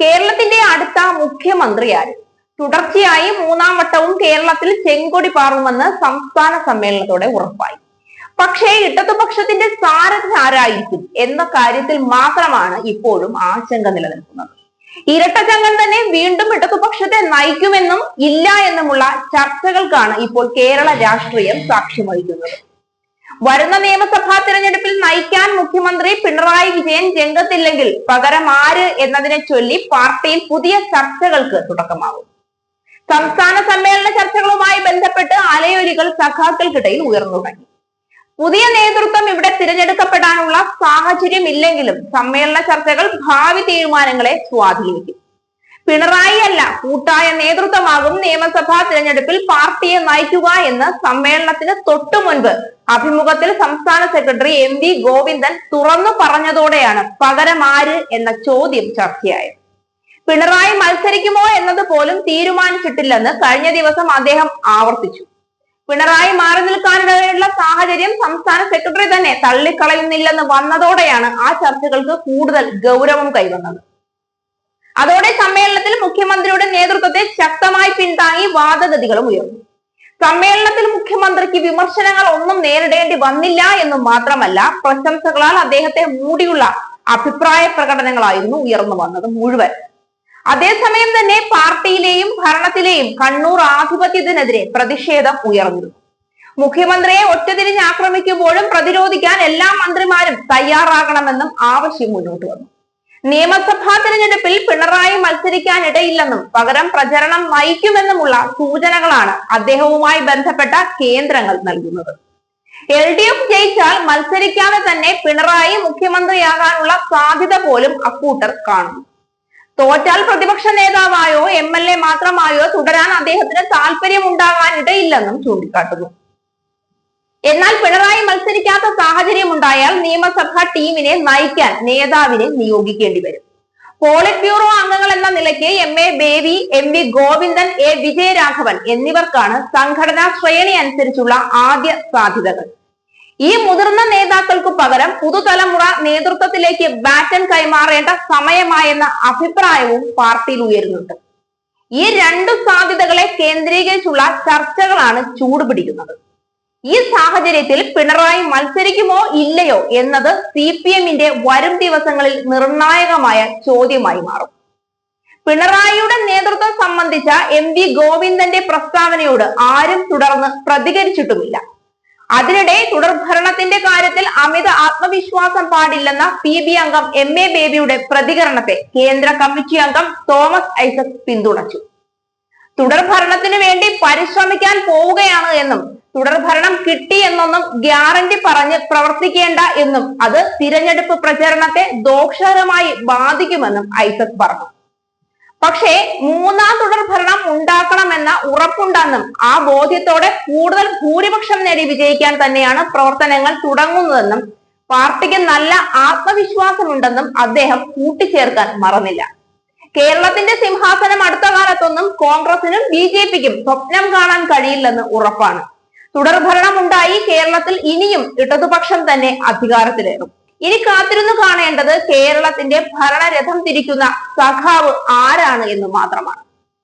കേരളത്തിന്റെ അടുത്ത മുഖ്യമന്ത്രി ആര് തുടർച്ചയായി മൂന്നാം വട്ടവും കേരളത്തിൽ ചെങ്കൊടി പാറുമെന്ന് സംസ്ഥാന സമ്മേളനത്തോടെ ഉറപ്പായി. പക്ഷേ ഇടതുപക്ഷത്തിന്റെ സാരഥി ആരായിരിക്കും എന്ന കാര്യത്തിൽ മാത്രമാണ് ഇപ്പോഴും ആശങ്ക നിലനിൽക്കുന്നത്. ഇരട്ടച്ചങ്കൻ തന്നെ വീണ്ടും ഇടതുപക്ഷത്തെ നയിക്കുമെന്നും ഇല്ല എന്നുമുള്ള ചർച്ചകൾക്കാണ് ഇപ്പോൾ കേരള രാഷ്ട്രീയം സാക്ഷ്യം വഹിക്കുന്നത്. വരുന്ന നിയമസഭാ തിരഞ്ഞെടുപ്പിൽ നയിക്കാൻ മുഖ്യമന്ത്രി പിണറായി വിജയൻ രംഗത്തില്ലെങ്കിൽ പകരം ആര് എന്നതിനെ ചൊല്ലി പാർട്ടിയിൽ പുതിയ ചർച്ചകൾക്ക് തുടക്കമാകും. സംസ്ഥാന സമ്മേളന ചർച്ചകളുമായി ബന്ധപ്പെട്ട് അലയൊലികൾ സഖാക്കൾക്കിടയിൽ ഉയർന്നു തുടങ്ങി. പുതിയ നേതൃത്വം ഇവിടെ തിരഞ്ഞെടുക്കപ്പെടാനുള്ള സാഹചര്യം ഇല്ലെങ്കിലും സമ്മേളന ചർച്ചകൾ ഭാവി തീരുമാനങ്ങളെ സ്വാധീനിക്കും. പിണറായി അല്ല കൂട്ടായ നേതൃത്വമാകും നിയമസഭാ തിരഞ്ഞെടുപ്പിൽ പാർട്ടിയെ നയിക്കുക എന്ന് സമ്മേളനത്തിന് തൊട്ടു മുൻപ് അഭിമുഖത്തിൽ സംസ്ഥാന സെക്രട്ടറി എം വി ഗോവിന്ദൻ തുറന്നു പറഞ്ഞതോടെയാണ് പകരം ആര് എന്ന ചോദ്യം ചർച്ചയായത്. പിണറായി മത്സരിക്കുമോ എന്നത് പോലും തീരുമാനിച്ചിട്ടില്ലെന്ന് കഴിഞ്ഞ ദിവസം അദ്ദേഹം ആവർത്തിച്ചു. പിണറായി മാറി നിൽക്കാനിടയുള്ള സാഹചര്യം സംസ്ഥാന സെക്രട്ടറി തന്നെ തള്ളിക്കളയുന്നില്ലെന്ന് വന്നതോടെയാണ് ആ ചർച്ചകൾക്ക് കൂടുതൽ ഗൗരവം കൈവന്നത്. അതോടെ സമ്മേളനത്തിൽ മുഖ്യമന്ത്രിയുടെ നേതൃത്വത്തെ ശക്തമായി പിന്താങ്ങി വാദഗതികളും ഉയർന്നു. സമ്മേളനത്തിൽ മുഖ്യമന്ത്രിക്ക് വിമർശനങ്ങൾ ഒന്നും നേരിടേണ്ടി വന്നില്ല എന്ന് മാത്രമല്ല പ്രശംസകളാൽ അദ്ദേഹത്തെ മൂടിയുള്ള അഭിപ്രായ പ്രകടനങ്ങളായിരുന്നു ഉയർന്നു വന്നത് മുഴുവൻ. അതേസമയം തന്നെ പാർട്ടിയിലെയും ഭരണത്തിലെയും കണ്ണൂർ ആധിപത്യത്തിനെതിരെ പ്രതിഷേധം ഉയർന്നിരുന്നു. മുഖ്യമന്ത്രിയെ ഒറ്റതിരിഞ്ഞ് ആക്രമിക്കുമ്പോഴും പ്രതിരോധിക്കാൻ എല്ലാ മന്ത്രിമാരും തയ്യാറാകണമെന്നും ആവശ്യം മുന്നോട്ട് വന്നു. നിയമസഭാ തെരഞ്ഞെടുപ്പിൽ പിണറായി മത്സരിക്കാനിടയില്ലെന്നും പകരം പ്രചരണം നയിക്കുമെന്നുമുള്ള സൂചനകളാണ് അദ്ദേഹവുമായി ബന്ധപ്പെട്ട കേന്ദ്രങ്ങൾ നൽകുന്നത്. എൽ ഡി എഫ് ജയിച്ചാൽ മത്സരിക്കാതെ തന്നെ പിണറായി മുഖ്യമന്ത്രിയാകാനുള്ള സാധ്യത പോലും അക്കൂട്ടർ കാണുന്നു. തോറ്റാൽ പ്രതിപക്ഷ നേതാവായോ എം എൽ എ മാത്രമായോ തുടരാൻ അദ്ദേഹത്തിന് താല്പര്യമുണ്ടാകാൻ ഇടയില്ലെന്നും ചൂണ്ടിക്കാട്ടുന്നു. എന്നാൽ മത്സരിക്കാത്ത സാഹചര്യം ഉണ്ടായാൽ നിയമസഭാ ടീമിനെ നയിക്കാൻ നേതാവിനെ നിയോഗിക്കേണ്ടി വരും. പോളിറ്റ് ബ്യൂറോ അംഗങ്ങൾ എന്ന നിലയ്ക്ക് M A Baby M V Govindan A Vijayaraghavan എന്നിവർക്കാണ് സംഘടനാ ശ്രേണി അനുസരിച്ചുള്ള ആദ്യ സാധ്യതകൾ. ഈ മുതിർന്ന നേതാക്കൾക്ക് പകരം പുതുതലമുറ നേതൃത്വത്തിലേക്ക് ബാറ്റൻ കൈമാറേണ്ട സമയമായെന്ന അഭിപ്രായവും പാർട്ടിയിൽ ഉയരുന്നുണ്ട്. ഈ രണ്ടു സാധ്യതകളെ കേന്ദ്രീകരിച്ചുള്ള ചർച്ചകളാണ് ചൂടുപിടിക്കുന്നത്. ഈ സാഹചര്യത്തിൽ പിണറായി മത്സരിക്കുമോ ഇല്ലയോ എന്നത് സി പി എമ്മിന്റെ വരും ദിവസങ്ങളിൽ നിർണായകമായ ചോദ്യമായി മാറും. പിണറായിയുടെ നേതൃത്വം സംബന്ധിച്ച എം വി ഗോവിന്ദന്റെ പ്രസ്താവനയോട് ആരും തുടർന്ന് പ്രതികരിച്ചിട്ടുമില്ല. അതിനിടെ തുടർഭരണത്തിന്റെ കാര്യത്തിൽ അമിത ആത്മവിശ്വാസം പാടില്ലെന്ന പി ബി അംഗം എം എ ബേബിയുടെ പ്രതികരണത്തെ കേന്ദ്ര കമ്മിറ്റി അംഗം തോമസ് ഐസക് പിന്തുണച്ചു. തുടർഭരണത്തിനു വേണ്ടി പരിശ്രമിക്കാൻ പോവുകയാണ് എന്നും തുടർഭരണം കിട്ടി എന്നൊന്നും ഗ്യാരണ്ടി പറഞ്ഞ് പ്രവർത്തിക്കേണ്ട എന്നും അത് തിരഞ്ഞെടുപ്പ് പ്രചരണത്തെ ദോഷകരമായി ബാധിക്കുമെന്നും ഐസക് പറഞ്ഞു. പക്ഷേ മൂന്നാം തുടർ ഭരണം ഉണ്ടാക്കണമെന്ന ഉറപ്പുണ്ടെന്നും ആ ബോധ്യത്തോടെ കൂടുതൽ ഭൂരിപക്ഷം നേടി വിജയിക്കാൻ തന്നെയാണ് പ്രവർത്തനങ്ങൾ തുടങ്ങുന്നതെന്നും പാർട്ടിക്ക് നല്ല ആത്മവിശ്വാസമുണ്ടെന്നും അദ്ദേഹം കൂട്ടിച്ചേർക്കാൻ മറന്നില്ല. കേരളത്തിന്റെ സിംഹാസനം അടുത്ത കാലത്തൊന്നും കോൺഗ്രസിനും ബി ജെ പിക്കും സ്വപ്നം കാണാൻ കഴിയില്ലെന്ന് ഉറപ്പാണ്. തുടർഭരണം ഉണ്ടായി കേരളത്തിൽ ഇനിയും ഇടതുപക്ഷം തന്നെ അധികാരത്തിലേറും. ഇനി കാത്തിരുന്നു കാണേണ്ടത് കേരളത്തിന്റെ ഭരണരഥം തിരിക്കുന്ന സഖാവ് ആരാണ് എന്ന് മാത്രമാണ്.